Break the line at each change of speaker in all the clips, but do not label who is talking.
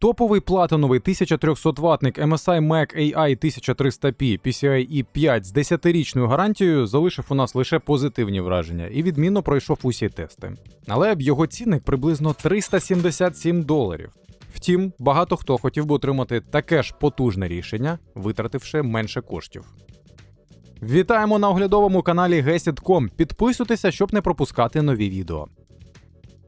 Топовий платиновий 1300 ватник MSI Mac AI 1300P PCIe 5 з 10-річною гарантією залишив у нас лише позитивні враження і відмінно пройшов усі тести. Але його цінник приблизно 377 доларів. Втім, багато хто хотів би отримати таке ж потужне рішення, витративши менше коштів. Вітаємо на оглядовому каналі Gesit.com. Підписуйтеся, щоб не пропускати нові відео.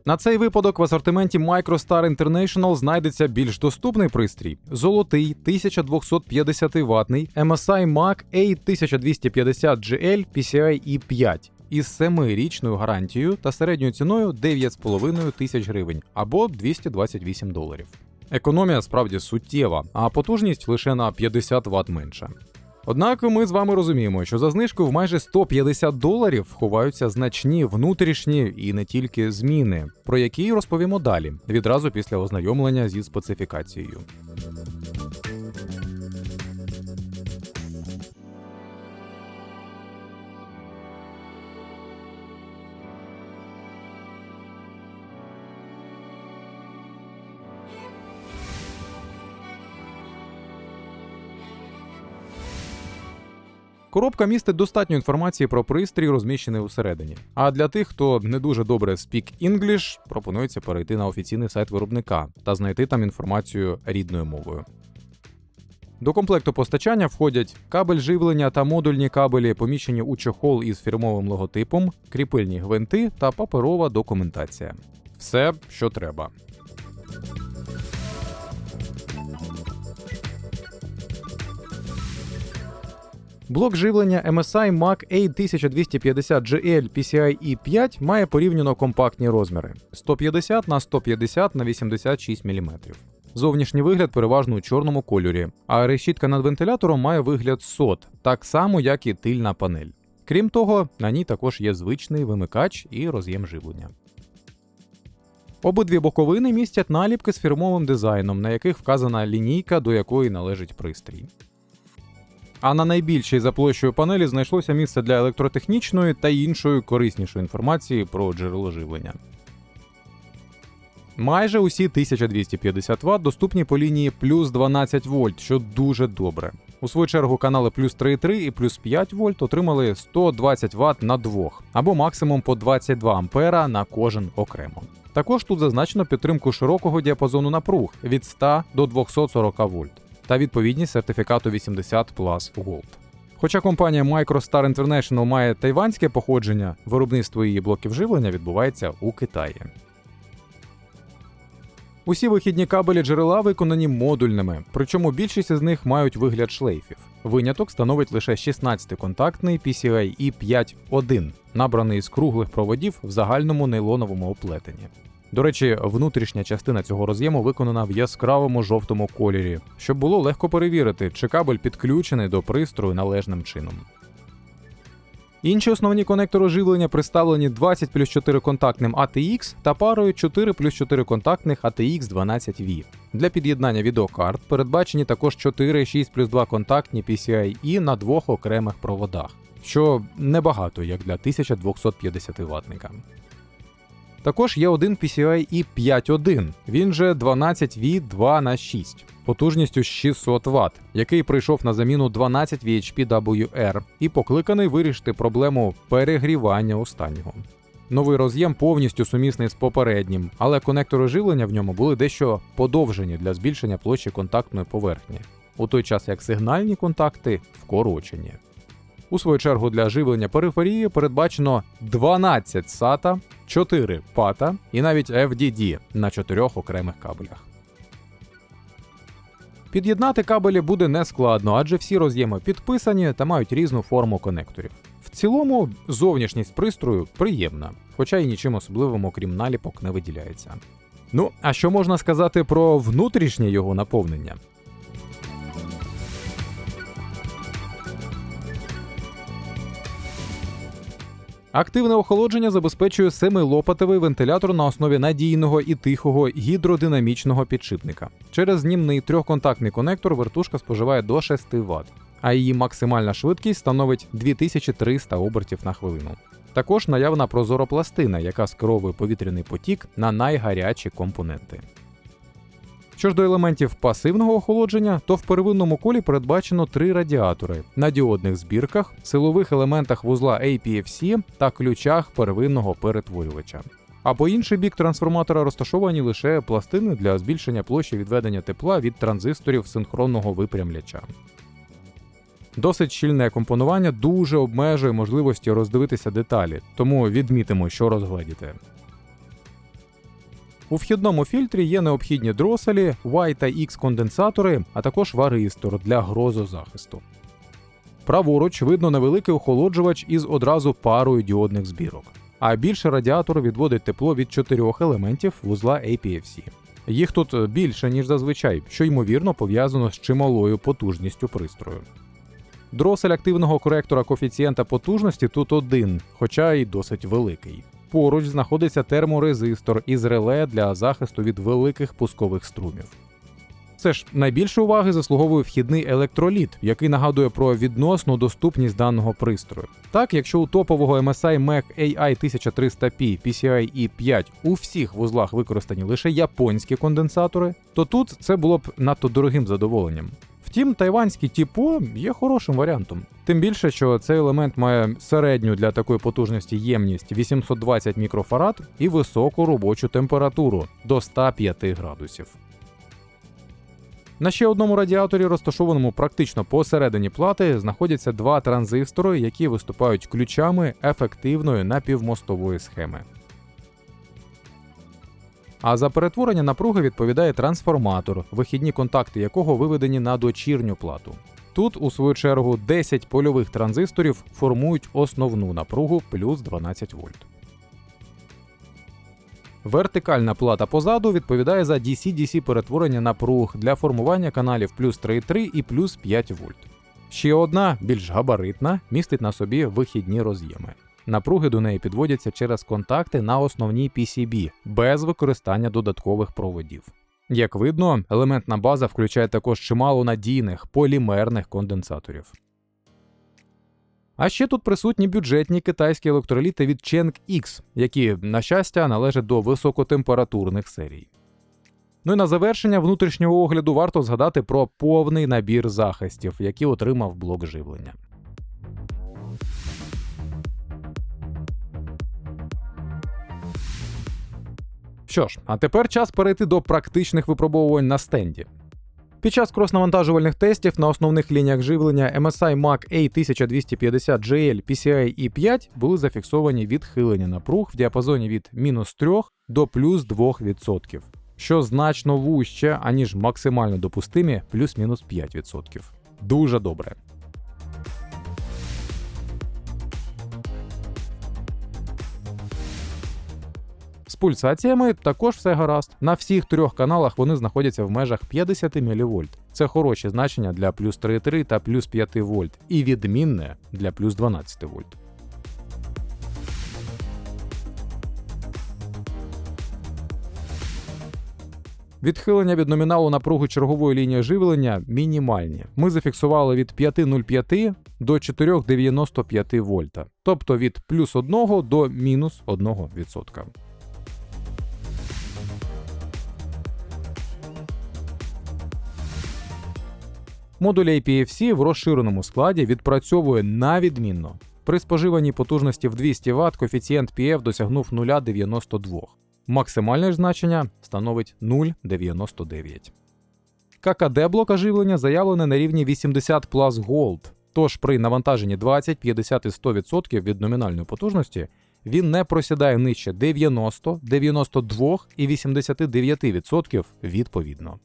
На цей випадок в асортименті MicroStar International знайдеться більш доступний пристрій золотий 1250 ватний MSI Mac A1250GL PCIe 5 із 7-річною гарантією та середньою ціною 9,5 тисяч гривень або 228 доларів. Економія справді суттєва, а потужність лише на 50 Вт менша. Однак ми з вами розуміємо, що за знижку в майже 150 доларів ховаються значні внутрішні і не тільки зміни, про які розповімо далі, відразу після ознайомлення зі специфікацією. Коробка містить достатньо інформації про пристрій, розміщений усередині. А для тих, хто не дуже добре speak English, пропонується перейти на офіційний сайт виробника та знайти там інформацію рідною мовою. До комплекту постачання входять кабель живлення та модульні кабелі, поміщені у чохол із фірмовим логотипом, кріпильні гвинти та паперова документація. Все, що треба. Блок живлення MSI Mac A1250GL PCIe 5 має порівняно компактні розміри 150 на 150 на 86 мм. Зовнішній вигляд переважно у чорному кольорі, а решітка над вентилятором має вигляд сот, так само як і тильна панель. Крім того, на ній також є звичний вимикач і роз'єм живлення. Обидві боковини містять наліпки з фірмовим дизайном, на яких вказана лінійка, до якої належить пристрій. А на найбільшій за площею панелі знайшлося місце для електротехнічної та іншої кориснішої інформації про джерело живлення. Майже усі 1250 Вт доступні по лінії плюс 12 вольт, що дуже добре. У свою чергу канали плюс 3,3 і плюс 5 вольт отримали 120 Вт на двох, або максимум по 22 ампера на кожен окремо. Також тут зазначено підтримку широкого діапазону напруг від 100 до 240 вольт та відповідність сертифікату 80 Plus Gold. Хоча компанія MicroStar International має тайванське походження, виробництво її блоків живлення відбувається у Китаї. Усі вихідні кабелі джерела виконані модульними, причому більшість із них мають вигляд шлейфів. Виняток становить лише 16-контактний PCIe 5.1, набраний з круглих проводів в загальному нейлоновому оплетенні. До речі, внутрішня частина цього роз'єму виконана в яскравому жовтому кольорі, щоб було легко перевірити, чи кабель підключений до пристрою належним чином. Інші основні конектори живлення представлені 20 плюс 4 контактним ATX та парою 4 плюс 4 контактних ATX 12V. Для під'єднання відеокарт передбачені також 4 6 плюс 2 контактні PCIe на двох окремих проводах, що небагато як для 1250 ватника. Також є один PCIe 5.1, він же 12V 2 на 6 потужністю 600 Вт, який прийшов на заміну 12 VHPWR і покликаний вирішити проблему перегрівання останнього. Новий роз'єм повністю сумісний з попереднім, але конектори живлення в ньому були дещо подовжені для збільшення площі контактної поверхні, у той час як сигнальні контакти вкорочені. У свою чергу для живлення периферії передбачено 12 SATA, 4 PATA і навіть FDD на чотирьох окремих кабелях. Під'єднати кабелі буде нескладно, адже всі роз'єми підписані та мають різну форму конекторів. В цілому, зовнішність пристрою приємна, хоча й нічим особливим, окрім наліпок, не виділяється. Ну, а що можна сказати про внутрішнє його наповнення? Активне охолодження забезпечує семилопатовий вентилятор на основі надійного і тихого гідродинамічного підшипника. Через знімний трьохконтактний конектор вертушка споживає до 6 Вт, а її максимальна швидкість становить 2300 обертів на хвилину. Також наявна прозоропластина, яка скеровує повітряний потік на найгарячі компоненти. Що ж до елементів пасивного охолодження, то в первинному колі передбачено три радіатори на діодних збірках, силових елементах вузла APFC та ключах первинного перетворювача. А по інший бік трансформатора розташовані лише пластини для збільшення площі відведення тепла від транзисторів синхронного випрямляча. Досить щільне компонування дуже обмежує можливості роздивитися деталі, тому відмітимо, що розгледіти. У вхідному фільтрі є необхідні дроселі, Y та X конденсатори, а також варистор для грозозахисту. Праворуч видно невеликий охолоджувач із одразу парою діодних збірок, а більше радіатор відводить тепло від чотирьох елементів вузла APFC. Їх тут більше, ніж зазвичай, що ймовірно пов'язано з чималою потужністю пристрою. Дросель активного коректора коефіцієнта потужності тут один, хоча й досить великий. Поруч знаходиться терморезистор із реле для захисту від великих пускових струмів. Це ж найбільше уваги заслуговує вхідний електроліт, який нагадує про відносну доступність даного пристрою. Так, якщо у топового MSI Mac AI 1300P PCIe 5 у всіх вузлах використані лише японські конденсатори, то тут це було б надто дорогим задоволенням. Втім, тайванський тіпо є хорошим варіантом. Тим більше, що цей елемент має середню для такої потужності ємність 820 мікрофарад і високу робочу температуру до 105 градусів. На ще одному радіаторі, розташованому практично посередині плати, знаходяться два транзистори, які виступають ключами ефективної напівмостової схеми. А за перетворення напруги відповідає трансформатор, вихідні контакти якого виведені на дочірню плату. Тут, у свою чергу, 10 польових транзисторів формують основну напругу плюс 12 вольт. Вертикальна плата позаду відповідає за DC-DC перетворення напруг для формування каналів плюс 3,3 і плюс 5 вольт. Ще одна, більш габаритна, містить на собі вихідні роз'єми. Напруги до неї підводяться через контакти на основній PCB без використання додаткових проводів. Як видно, елементна база включає також чимало надійних полімерних конденсаторів. А ще тут присутні бюджетні китайські електроліти від Cheng X, які, на щастя, належать до високотемпературних серій. Ну і на завершення внутрішнього огляду варто згадати про повний набір захистів, які отримав блок живлення. Що ж, а тепер час перейти до практичних випробовувань на стенді. Під час крос-навантажувальних тестів на основних лініях живлення MSI Mac A1250GL PCI E5 були зафіксовані відхилення напруг в діапазоні від мінус 3 до плюс 2%, що значно вужче, аніж максимально допустимі плюс-мінус 5%. Дуже добре. З пульсаціями також все гаразд. На всіх трьох каналах вони знаходяться в межах 50 мВ. Це хороші значення для плюс 3,3 та плюс 5 вольт, і відмінне для плюс 12 вольт. Відхилення від номіналу напруги чергової лінії живлення мінімальні. Ми зафіксували від 5,05 до 4,95 вольта, тобто від плюс 1 до мінус 1%. Модуль APFC в розширеному складі відпрацьовує на відмінно. При споживанні потужності в 200 Вт коефіцієнт PF досягнув 0,92. Максимальне ж значення становить 0,99. ККД блока живлення заявлене на рівні 80 Plus Gold, тож при навантаженні 20, 50 і 100% від номінальної потужності він не просідає нижче 90, 92 і 89% відповідно.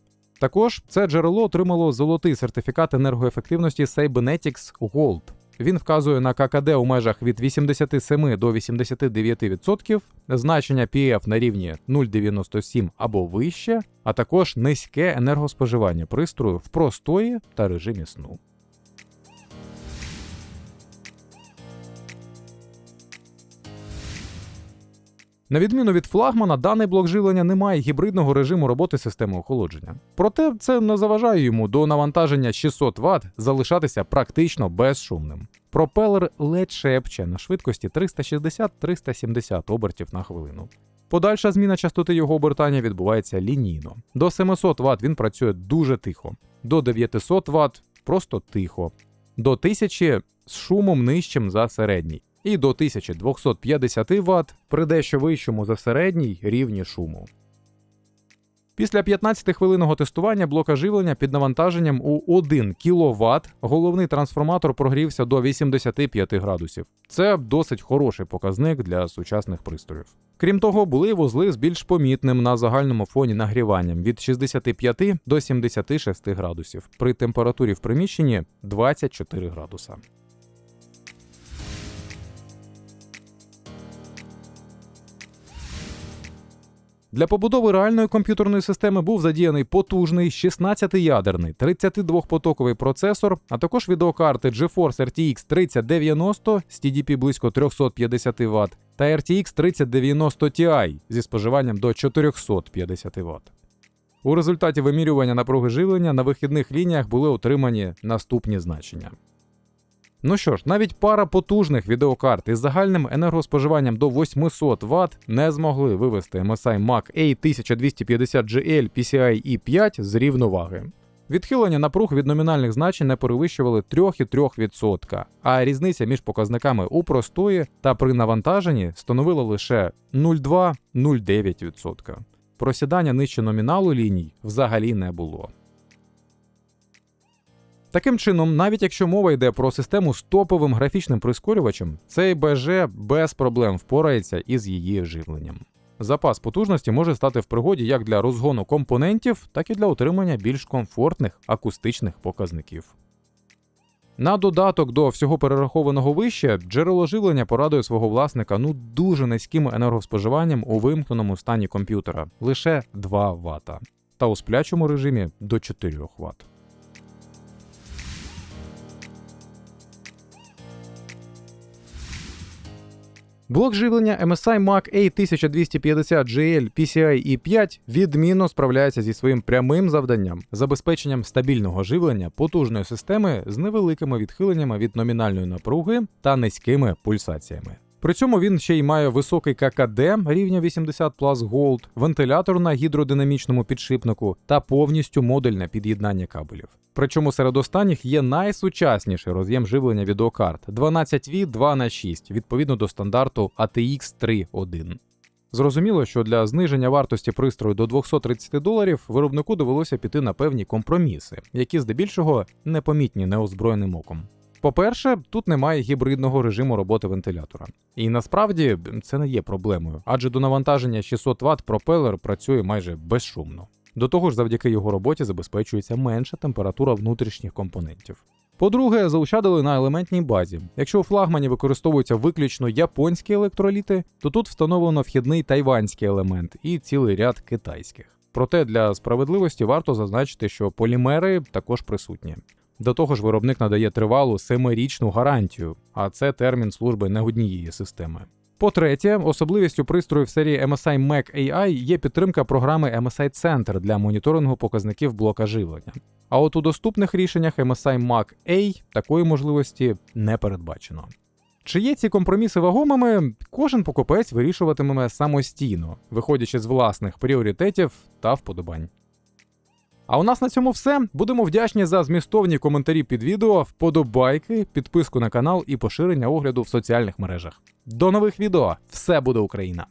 Також це джерело отримало золотий сертифікат енергоефективності Cybernetics Gold. Він вказує на ККД у межах від 87 до 89%, значення PF на рівні 0,97 або вище, а також низьке енергоспоживання пристрою в простої та режимі сну. На відміну від флагмана, даний блок живлення не має гібридного режиму роботи системи охолодження. Проте це не заважає йому до навантаження 600 Вт залишатися практично безшумним. Пропелер ледь шепче на швидкості 360-370 обертів на хвилину. Подальша зміна частоти його обертання відбувається лінійно. До 700 Вт він працює дуже тихо, до 900 Вт просто тихо, до 1000 з шумом нижчим за середній, і до 1250 Вт при дещо вищому за середній рівні шуму. Після 15-хвилинного тестування блока живлення під навантаженням у 1 кВт головний трансформатор прогрівся до 85 градусів. Це досить хороший показник для сучасних пристроїв. Крім того, були вузли з більш помітним на загальному фоні нагріванням від 65 до 76 градусів при температурі в приміщенні 24 градуса. Для побудови реальної комп'ютерної системи був задіяний потужний 16-ядерний 32-потоковий процесор, а також відеокарти GeForce RTX 3090 з TDP близько 350 Вт та RTX 3090 Ti зі споживанням до 450 Вт. У результаті вимірювання напруги живлення на вихідних лініях були отримані наступні значення. Ну що ж, навіть пара потужних відеокарт із загальним енергоспоживанням до 800 Вт не змогли вивести MSI Mac A1250GL PCI E5 з рівноваги. Відхилення напруг від номінальних значень не перевищували 3,3%, а різниця між показниками у простої та при навантаженні становила лише 0,2-0,9%. Просідання нижче номіналу ліній взагалі не було. Таким чином, навіть якщо мова йде про систему з топовим графічним прискорювачем, цей БЖ без проблем впорається із її живленням. Запас потужності може стати в пригоді як для розгону компонентів, так і для отримання більш комфортних акустичних показників. На додаток до всього перерахованого вище, джерело живлення порадує свого власника ну дуже низьким енергоспоживанням у вимкненому стані комп'ютера лише 2 Вт, та у сплячому режимі до 4 Вт. Блок живлення MSI Mac A1250GL PCI E5 відмінно справляється зі своїм прямим завданням забезпеченням стабільного живлення потужної системи з невеликими відхиленнями від номінальної напруги та низькими пульсаціями. При цьому він ще й має високий ККД рівня 80 Plus Gold, вентилятор на гідродинамічному підшипнику та повністю модульне під'єднання кабелів. Причому серед останніх є найсучасніший роз'єм живлення відеокарт 12V 2х6 відповідно до стандарту ATX 3.1. Зрозуміло, що для зниження вартості пристрою до 230 доларів виробнику довелося піти на певні компроміси, які здебільшого непомітні неозброєним оком. По-перше, тут немає гібридного режиму роботи вентилятора. І насправді це не є проблемою, адже до навантаження 600 Вт пропелер працює майже безшумно. До того ж, завдяки його роботі забезпечується менша температура внутрішніх компонентів. По-друге, заощадили на елементній базі. Якщо у флагмані використовуються виключно японські електроліти, то тут встановлено вхідний тайванський елемент і цілий ряд китайських. Проте для справедливості варто зазначити, що полімери також присутні. До того ж, виробник надає тривалу семирічну гарантію, а це термін служби не однієї системи. По-третє, особливістю пристрою в серії MSI Mac AI є підтримка програми MSI Center для моніторингу показників блока живлення. А от у доступних рішеннях MSI Mac A такої можливості не передбачено. Чи є ці компроміси вагомими, кожен покупець вирішуватиме самостійно, виходячи з власних пріоритетів та вподобань. А у нас на цьому все. Будемо вдячні за змістовні коментарі під відео, вподобайки, підписку на канал і поширення огляду в соціальних мережах. До нових відео! Все буде Україна!